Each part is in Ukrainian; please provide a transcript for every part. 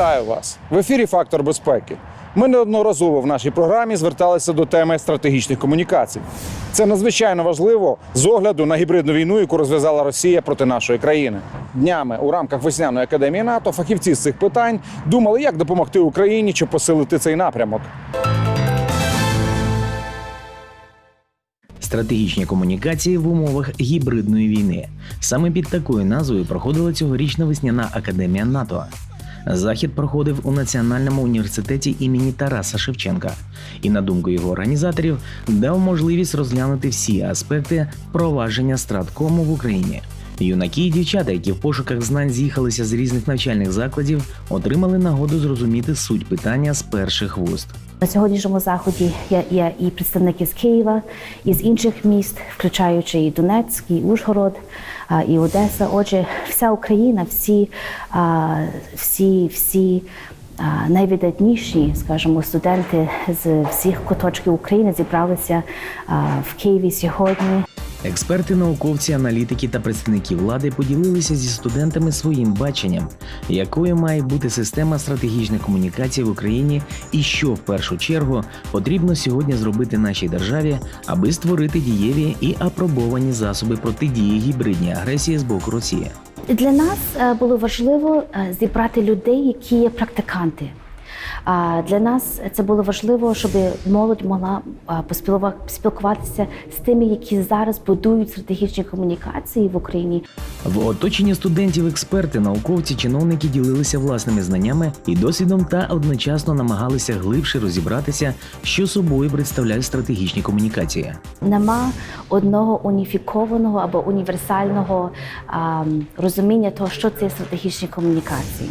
Вітаю вас в ефірі Фактор безпеки. Ми неодноразово в нашій програмі зверталися до теми стратегічних комунікацій. Це надзвичайно важливо з огляду на гібридну війну, яку розв'язала Росія проти нашої країни. Днями у рамках весняної академії НАТО фахівці з цих питань думали, як допомогти Україні чи посилити цей напрямок. Стратегічні комунікації в умовах гібридної війни. Саме під такою назвою проходила цьогорічна весняна академія НАТО. Захід проходив у Національному університеті імені Тараса Шевченка і, на думку його організаторів, дав можливість розглянути всі аспекти провадження страткому в Україні. Юнаки і дівчата, які в пошуках знань з'їхалися з різних навчальних закладів, отримали нагоду зрозуміти суть питання з перших вуст. На сьогоднішньому заході є, є і представники з Києва, і з інших міст, включаючи і Донецьк, і Ужгород, і Одеса. Отже, вся Україна, всі, всі, всі найвидатніші, скажімо, студенти з всіх куточків України зібралися в Києві сьогодні. Експерти, науковці, аналітики та представники влади поділилися зі студентами своїм баченням, якою має бути система стратегічних комунікацій в Україні, і що в першу чергу потрібно сьогодні зробити нашій державі, аби створити дієві і апробовані засоби протидії гібридній агресії з боку Росії. Для нас е, було важливо е, зібрати людей, які є практиканти. Для нас це було важливо, щоб молодь могла спілкуватися з тими, які зараз будують стратегічні комунікації в Україні. В оточенні студентів, експерти, науковці, чиновники ділилися власними знаннями і досвідом та одночасно намагалися глибше розібратися, що собою представляють стратегічні комунікації. Нема одного уніфікованого або універсального а, розуміння того, що це стратегічні комунікації.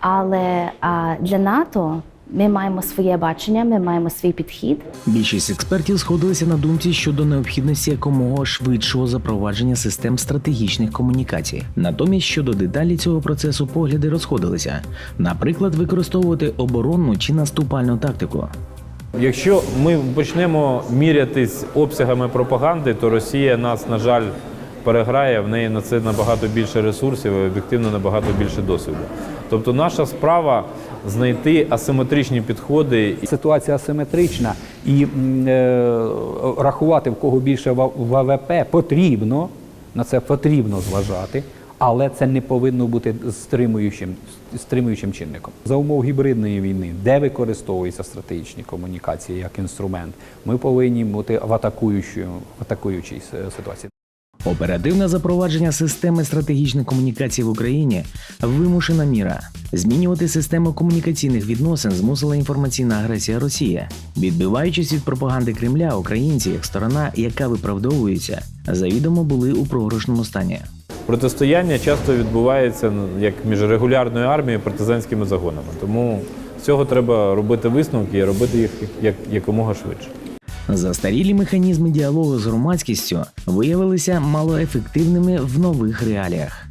Але а, для НАТО ми маємо своє бачення, ми маємо свій підхід. Більшість експертів сходилися на думці щодо необхідності якомога швидшого запровадження систем стратегічних комунікацій. Натомість щодо деталі цього процесу погляди розходилися, наприклад, використовувати оборонну чи наступальну тактику. Якщо ми почнемо мірятись обсягами пропаганди, то Росія нас, на жаль, переграє. В неї на це набагато більше ресурсів і об'єктивно набагато більше досвіду. Тобто наша справа знайти асиметричні підходи Ситуація асиметрична і е, рахувати в кого більше ВВП потрібно, на це потрібно зважати, але це не повинно бути стримуючим, стримуючим чинником. За умов гібридної війни, де використовуються стратегічні комунікації як інструмент, ми повинні бути в атакуючій, атакуючій ситуації. Оперативне запровадження системи стратегічних комунікацій в Україні вимушена міра. Змінювати систему комунікаційних відносин змусила інформаційна агресія Росії. Відбиваючись від пропаганди Кремля, українці, як сторона, яка виправдовується, завідомо були у програшному стані. Протистояння часто відбувається ну, як між регулярною армією і партизанськими загонами. Тому з цього треба робити висновки і робити їх як якомога швидше. Застарілі механізми діалогу з громадськістю виявилися малоефективними в нових реаліях.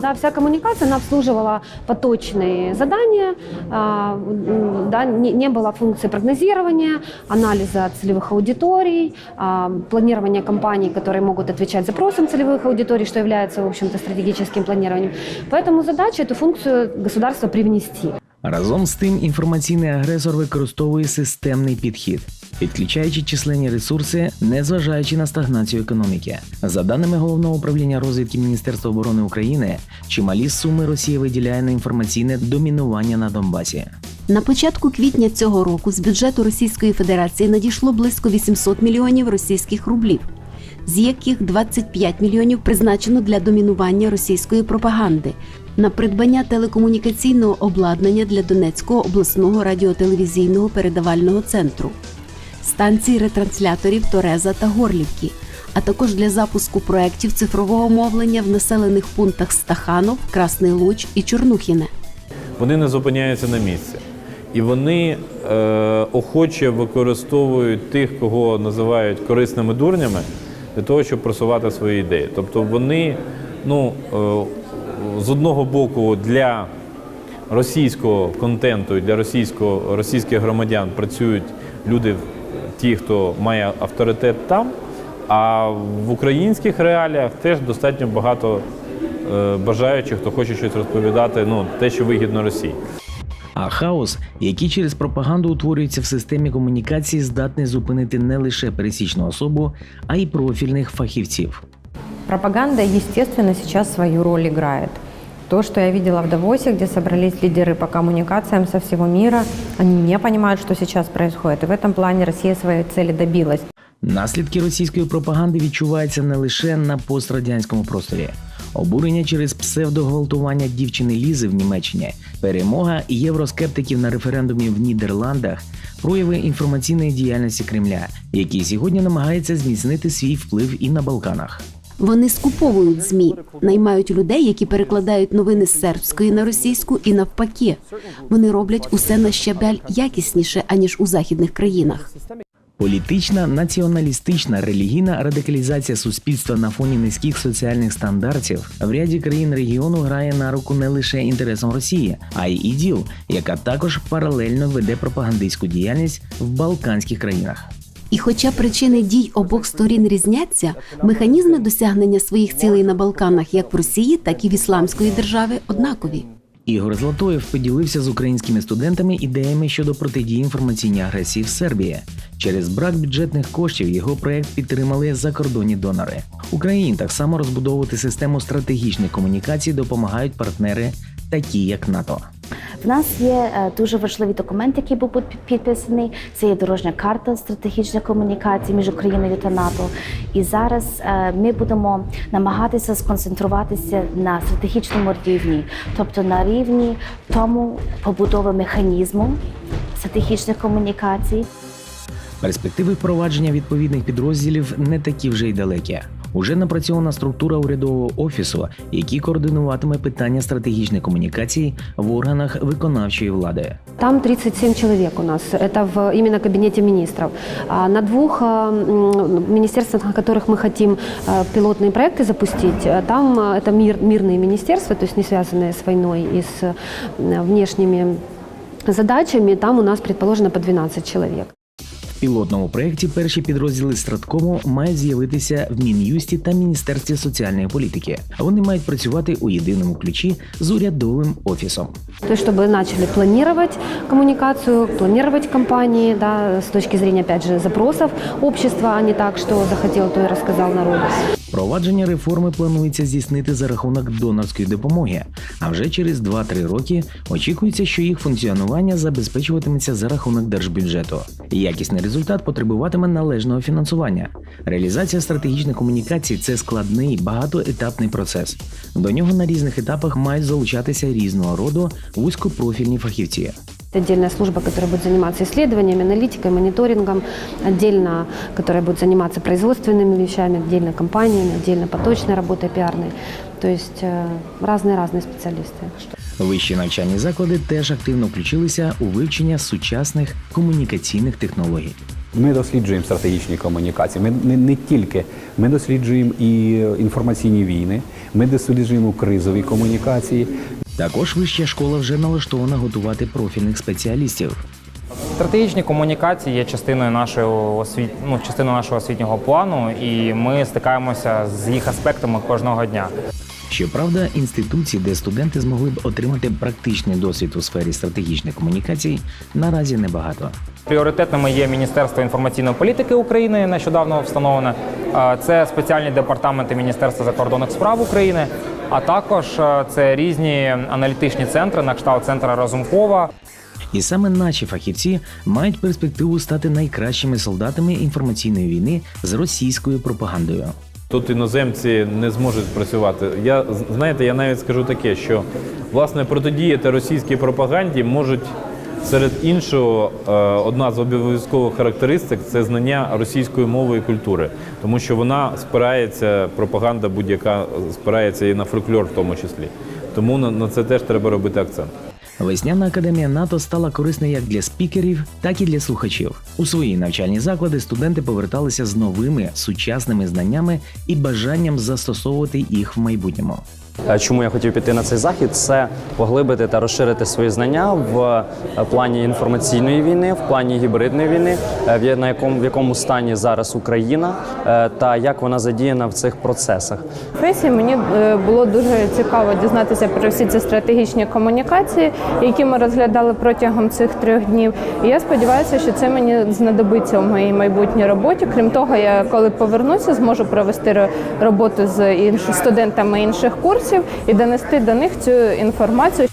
Да, вся коммуникация, она обслуживала поточные задания, а, м, да, не, не было функции прогнозирования, анализа целевых аудиторий, а, планирования компаний, которые могут отвечать запросам целевых аудиторий, что является, в общем-то, стратегическим планированием. Поэтому задача эту функцию государства привнести. Разом з тим, інформаційний агресор використовує системний підхід, підключаючи численні ресурси, незважаючи на стагнацію економіки. За даними головного управління розвідки Міністерства оборони України, чималі суми Росія виділяє на інформаційне домінування на Донбасі. На початку квітня цього року з бюджету Російської Федерації надійшло близько 800 мільйонів російських рублів, з яких 25 мільйонів призначено для домінування російської пропаганди на придбання телекомунікаційного обладнання для Донецького обласного радіотелевізійного передавального центру, станцій ретрансляторів Тореза та Горлівки, а також для запуску проєктів цифрового мовлення в населених пунктах Стаханов, Красний Луч і Чорнухіне. Вони не зупиняються на місці. І вони е, охоче використовують тих, кого називають корисними дурнями, для того, щоб просувати свої ідеї. Тобто вони, ну, е, з одного боку, для російського контенту і для російського, російських громадян працюють люди, ті, хто має авторитет там, а в українських реаліях теж достатньо багато е, бажаючих, хто хоче щось розповідати, ну, те, що вигідно Росії. А хаос, який через пропаганду утворюється в системі комунікації, здатний зупинити не лише пересічну особу, а й профільних фахівців. Пропаганда, естественно, сейчас свою роль играет. То, что я видела в Давосе, где собрались лидеры по коммуникациям со всего мира, они не понимают, что сейчас происходит. И в этом плане Россия своей цели добилась. Наслідки російської пропаганди відчуваються не лише на пострадянському просторі. Обурення через псевдогвалтування дівчини Лізи в Німеччині, перемога євроскептиків на референдумі в Нідерландах, прояви інформаційної діяльності Кремля, який сьогодні намагається зміцнити свій вплив і на Балканах. Вони скуповують змі, наймають людей, які перекладають новини з сербської на російську і навпаки. Вони роблять усе на щабель якісніше аніж у західних країнах. Політична, націоналістична, релігійна радикалізація суспільства на фоні низьких соціальних стандартів в ряді країн регіону грає на руку не лише інтересам Росії, а й іділ, яка також паралельно веде пропагандистську діяльність в балканських країнах. І хоча причини дій обох сторін різняться, механізми досягнення своїх цілей на Балканах як в Росії, так і в Ісламської держави однакові. Ігор Златоєв поділився з українськими студентами ідеями щодо протидії інформаційній агресії в Сербії. Через брак бюджетних коштів його проект підтримали закордонні донори. Україні так само розбудовувати систему стратегічних комунікацій допомагають партнери, такі як НАТО. В нас є е, дуже важливий документ, який був підписаний. Це є дорожня карта стратегічних комунікацій між Україною та НАТО. І зараз е, ми будемо намагатися сконцентруватися на стратегічному рівні, тобто на рівні тому побудови механізму стратегічних комунікацій. Перспективи впровадження відповідних підрозділів не такі вже й далекі. Уже напрацьована структура урядового офісу, який координуватиме питання стратегічної комунікації в органах виконавчої влади. Там 37 человек у нас, это в именно кабинете министров. А на двух а, м, министерствах, на которых мы хотим а, пилотные проекты запустить, а, там а, это мир, мирные министерства, то есть не связанные с войной и с м, внешними задачами, там у нас предположено по 12 человек. Пілотному проєкті перші підрозділи Страткому мають з'явитися в Мін'юсті та Міністерстві соціальної політики. Вони мають працювати у єдиному ключі з урядовим офісом. То щоб почали планувати комунікацію, планувати кампанії, да, з точки зрения, опять же, запросов общества, а не так, що захотів, то і розказав народу. Провадження реформи планується здійснити за рахунок донорської допомоги. А вже через 2-3 роки очікується, що їх функціонування забезпечуватиметься за рахунок держбюджету. Якісний результат потребуватиме належного фінансування. Реалізація стратегічних комунікацій це складний багатоетапний процес. До нього на різних етапах мають залучатися різного роду вузькопрофільні фахівці. Отдельная служба, которая будет заниматься исследованиями, аналитикой, мониторингом, отдельно, которая будет заниматься производственными вещами, отдельно компаниями, отдельно поточной работой пиарной. То есть э, разные-разные специалисты. Вищі навчальні заклади теж активно включилися у вивчення сучасних комунікаційних технологій. Ми досліджуємо стратегічні комунікації. Ми не, не тільки ми досліджуємо і інформаційні війни, ми досліджуємо кризові комунікації. Також вища школа вже налаштована готувати профільних спеціалістів. Стратегічні комунікації є частиною нашого освіт... ну, частиною нашого освітнього плану, і ми стикаємося з їх аспектами кожного дня. Щоправда, інституцій, де студенти змогли б отримати практичний досвід у сфері стратегічних комунікацій, наразі небагато. Пріоритетними є Міністерство інформаційної політики України, нещодавно встановлене. Е, Це спеціальні департаменти Міністерства закордонних справ України, а також е, це різні аналітичні центри, на кшталт центра Разумкова. І саме наші фахівці мають перспективу стати найкращими солдатами інформаційної війни з російською пропагандою. Тут іноземці не зможуть працювати. Я знаєте, я навіть скажу таке, що власне протидіяти російській пропаганді можуть серед іншого е, одна з обов'язкових характеристик це знання російської мови і культури, тому що вона спирається, пропаганда будь-яка спирається і на фольклор, в тому числі. Тому на, це теж треба робити акцент. Весняна академія НАТО стала корисною як для спікерів, так і для слухачів. У свої навчальні заклади студенти поверталися з новими сучасними знаннями і бажанням застосовувати їх в майбутньому. Е, Чому я хотів піти на цей захід? Це поглибити та розширити свої знання в е, плані інформаційної війни, в плані гібридної війни, е, в на якому в якому стані зараз Україна та як вона задіяна в цих процесах. професії мені було дуже цікаво дізнатися про всі ці стратегічні комунікації, які ми розглядали протягом цих трьох днів. І я сподіваюся, що це мені знадобиться у моїй майбутній роботі. Крім того, я коли повернуся, зможу провести роботу з іншими студентами інших курсів і донести до них цю інформацію.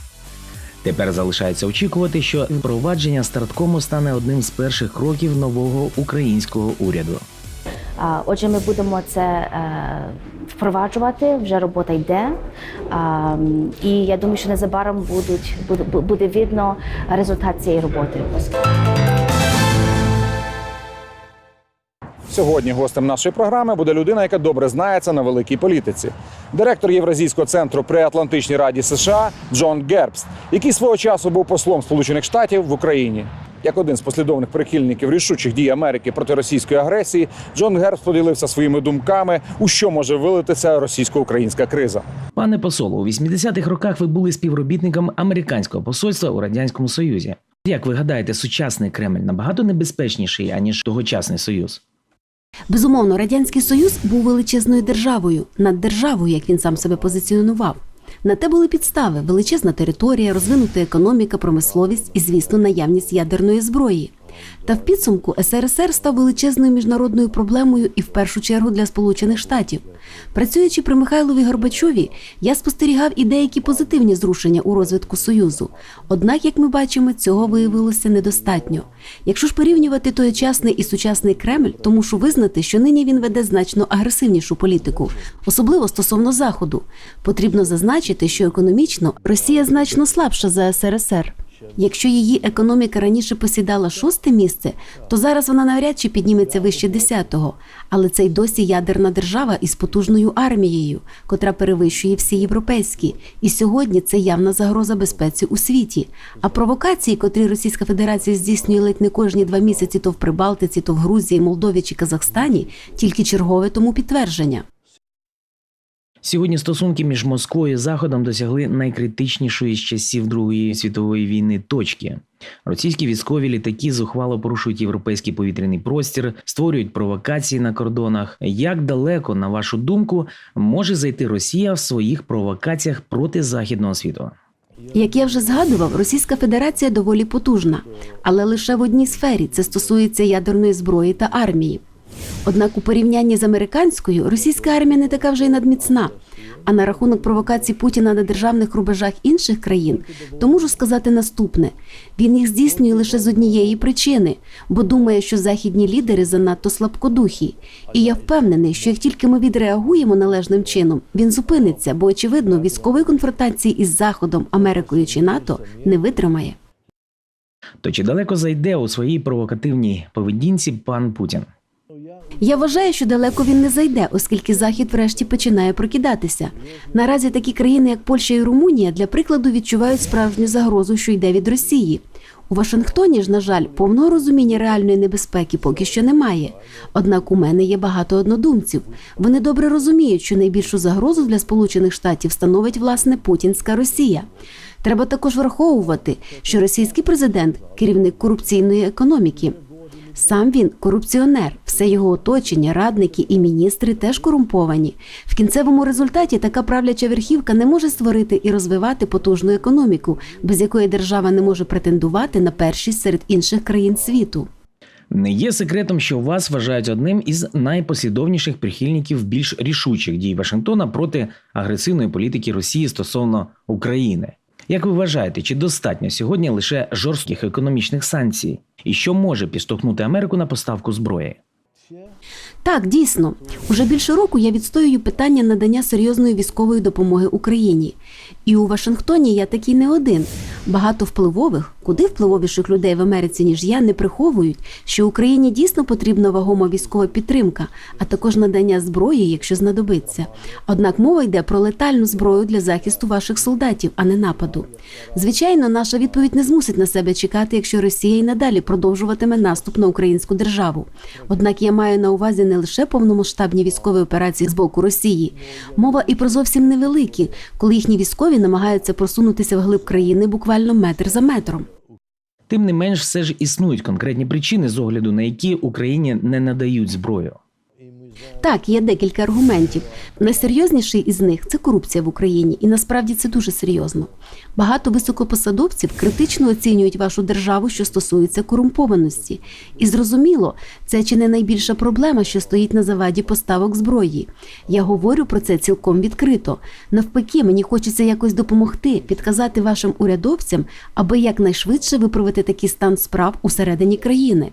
Тепер залишається очікувати, що впровадження старткому стане одним з перших кроків нового українського уряду. Отже, ми будемо це е, впроваджувати. Вже робота йде. І я думаю, що незабаром будуть буде видно результат цієї роботи. Сьогодні гостем нашої програми буде людина, яка добре знається на великій політиці. Директор Євразійського центру при Атлантичній раді США Джон Гербст, який свого часу був послом Сполучених Штатів в Україні. Як один з послідовних прихильників рішучих дій Америки проти російської агресії, Джон Гербст поділився своїми думками, у що може вилитися російсько-українська криза. Пане посолу, у 80-х роках ви були співробітником американського посольства у радянському союзі. Як ви гадаєте, сучасний Кремль набагато небезпечніший аніж тогочасний союз? Безумовно, радянський союз був величезною державою, наддержавою, як він сам себе позиціонував. На те були підстави: величезна територія, розвинута економіка, промисловість і, звісно, наявність ядерної зброї. Та в підсумку СРСР став величезною міжнародною проблемою і в першу чергу для Сполучених Штатів. Працюючи при Михайлові Горбачові, я спостерігав і деякі позитивні зрушення у розвитку Союзу. Однак, як ми бачимо, цього виявилося недостатньо. Якщо ж порівнювати тогочасний і сучасний Кремль, то мушу визнати, що нині він веде значно агресивнішу політику, особливо стосовно Заходу. Потрібно зазначити, що економічно Росія значно слабша за СРСР. Якщо її економіка раніше посідала шосте місце, то зараз вона навряд чи підніметься вище десятого. Але це й досі ядерна держава із потужною армією, котра перевищує всі європейські. І сьогодні це явна загроза безпеці у світі. А провокації, котрі Російська Федерація здійснює ледь не кожні два місяці, то в Прибалтиці, то в Грузії, Молдові чи Казахстані, тільки чергове тому підтвердження. Сьогодні стосунки між Москвою і Заходом досягли найкритичнішої з часів Другої світової війни точки. Російські військові літаки зухвало порушують європейський повітряний простір, створюють провокації на кордонах. Як далеко, на вашу думку, може зайти Росія в своїх провокаціях проти західного світу? Як я вже згадував, Російська Федерація доволі потужна, але лише в одній сфері це стосується ядерної зброї та армії. Однак у порівнянні з американською російська армія не така вже й надміцна. А на рахунок провокацій Путіна на державних рубежах інших країн, то можу сказати наступне: він їх здійснює лише з однієї причини, бо думає, що західні лідери занадто слабкодухі. І я впевнений, що як тільки ми відреагуємо належним чином, він зупиниться, бо очевидно військової конфронтації із Заходом, Америкою чи НАТО не витримає. То чи далеко зайде у своїй провокативній поведінці пан Путін? Я вважаю, що далеко він не зайде, оскільки Захід врешті починає прокидатися. Наразі такі країни, як Польща і Румунія, для прикладу відчувають справжню загрозу, що йде від Росії. У Вашингтоні ж, на жаль, повного розуміння реальної небезпеки поки що немає. Однак у мене є багато однодумців. Вони добре розуміють, що найбільшу загрозу для Сполучених Штатів становить власне путінська Росія. Треба також враховувати, що російський президент керівник корупційної економіки. Сам він корупціонер, все його оточення, радники і міністри теж корумповані. В кінцевому результаті така правляча верхівка не може створити і розвивати потужну економіку, без якої держава не може претендувати на першість серед інших країн світу. Не є секретом, що вас вважають одним із найпослідовніших прихильників більш рішучих дій Вашингтона проти агресивної політики Росії стосовно України. Як ви вважаєте, чи достатньо сьогодні лише жорстких економічних санкцій? І що може підштовхнути Америку на поставку зброї? Так, дійсно, уже більше року я відстоюю питання надання серйозної військової допомоги Україні. І у Вашингтоні я такий не один. Багато впливових, куди впливовіших людей в Америці, ніж я, не приховують, що Україні дійсно потрібна вагома військова підтримка, а також надання зброї, якщо знадобиться. Однак мова йде про летальну зброю для захисту ваших солдатів, а не нападу. Звичайно, наша відповідь не змусить на себе чекати, якщо Росія і надалі продовжуватиме наступ на українську державу. Однак я маю на увазі не лише повномасштабні військові операції з боку Росії. Мова і про зовсім невеликі, коли їхні військові намагаються просунутися вглиб країни буквально метр за метром. Тим не менш, все ж існують конкретні причини, з огляду на які Україні не надають зброю. Так, є декілька аргументів. Найсерйозніший із них це корупція в Україні, і насправді це дуже серйозно. Багато високопосадовців критично оцінюють вашу державу, що стосується корумпованості. І зрозуміло, це чи не найбільша проблема, що стоїть на заваді поставок зброї. Я говорю про це цілком відкрито. Навпаки, мені хочеться якось допомогти, підказати вашим урядовцям, аби якнайшвидше виправити такий стан справ усередині країни.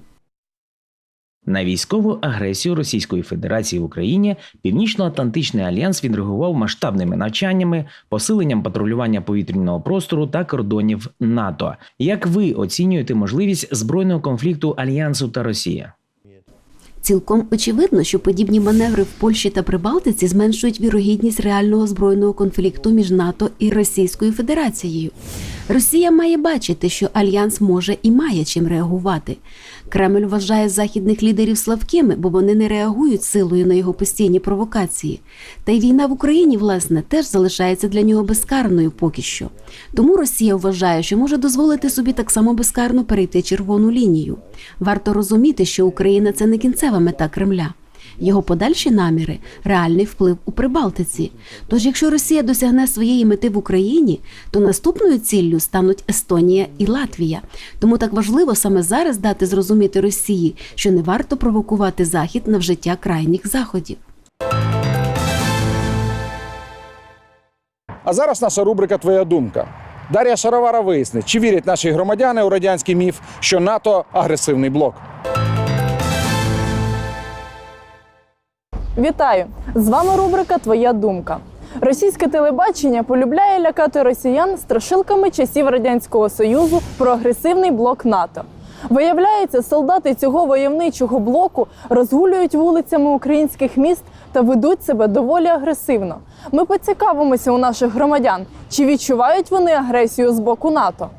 На військову агресію Російської Федерації в Україні Північно-Атлантичний альянс відреагував масштабними навчаннями, посиленням патрулювання повітряного простору та кордонів НАТО. Як ви оцінюєте можливість збройного конфлікту альянсу та Росії? Цілком очевидно, що подібні маневри в Польщі та Прибалтиці зменшують вірогідність реального збройного конфлікту між НАТО і Російською Федерацією. Росія має бачити, що альянс може і має чим реагувати. Кремль вважає західних лідерів слабкими, бо вони не реагують силою на його постійні провокації. Та й війна в Україні, власне, теж залишається для нього безкарною поки що. Тому Росія вважає, що може дозволити собі так само безкарно перейти червону лінію. Варто розуміти, що Україна це не кінцева мета Кремля. Його подальші наміри реальний вплив у Прибалтиці. Тож, якщо Росія досягне своєї мети в Україні, то наступною ціллю стануть Естонія і Латвія. Тому так важливо саме зараз дати зрозуміти Росії, що не варто провокувати Захід на вжиття крайніх заходів. А зараз наша рубрика Твоя думка. Дар'я Шаровара вияснить, чи вірять наші громадяни у радянський міф, що НАТО агресивний блок. Вітаю! З вами рубрика Твоя думка. Російське телебачення полюбляє лякати росіян страшилками часів Радянського Союзу про агресивний блок НАТО. Виявляється, солдати цього войовничого блоку розгулюють вулицями українських міст та ведуть себе доволі агресивно. Ми поцікавимося у наших громадян, чи відчувають вони агресію з боку НАТО.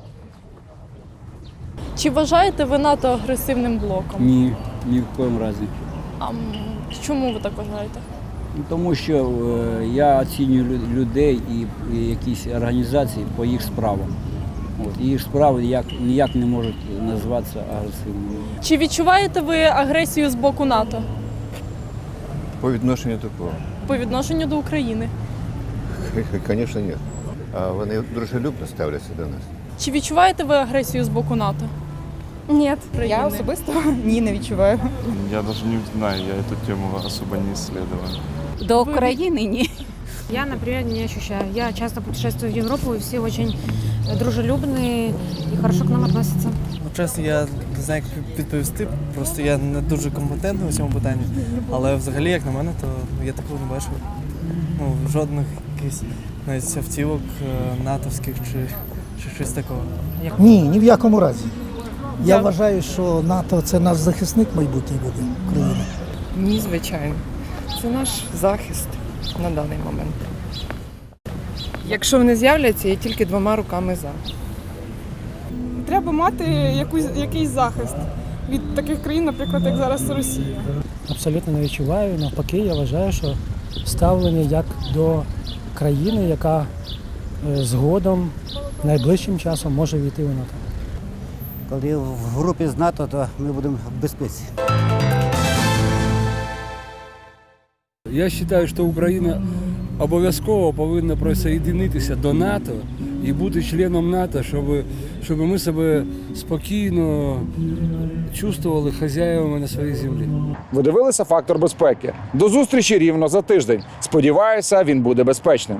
Чи вважаєте ви НАТО агресивним блоком? Ні, ні в коєму разі. А чому ви так вважаєте? Тому що е, я оцінюю людей і, і якісь організації по їх справам. От, їх справи як, ніяк не можуть називатися агресивними. Чи відчуваєте ви агресію з боку НАТО По відношенню до кого? по відношенню до України? Звісно, ні. А вони дружелюбно ставляться до нас. Чи відчуваєте ви агресію з боку НАТО? Ні, України. я особисто ні, не відчуваю. Я даже не знаю, я эту тему особо не исследовал. До України ні. Я, например, не ощущаю. Я часто путешествую в Европу, и все очень дружелюбные и хорошо к нам относятся. Ну, чесно, я не знаю, як відповісти. Просто я не дуже компетентний у цьому питанні. Але взагалі, як на мене, то я такого не бачив. Ну, жодних якихось навіть автівок е, натовських чи, чи щось такого. Ні, ні в якому разі. Я вважаю, що НАТО це наш захисник майбутній буде України. Ні, звичайно. Це наш захист на даний момент. Якщо вони з'являться, я тільки двома руками за. Треба мати якусь, якийсь захист від таких країн, наприклад, як зараз Росія. Абсолютно не відчуваю. Навпаки, я вважаю, що ставлення як до країни, яка е, згодом найближчим часом може війти у НАТО. Коли в групі з НАТО, то ми будемо в безпеці. Я вважаю, що Україна обов'язково повинна присоединитися до НАТО і бути членом НАТО, щоб, щоб ми себе спокійно чувствували хазяївами на своїй землі. Ви дивилися фактор безпеки. До зустрічі рівно за тиждень. Сподіваюся, він буде безпечним.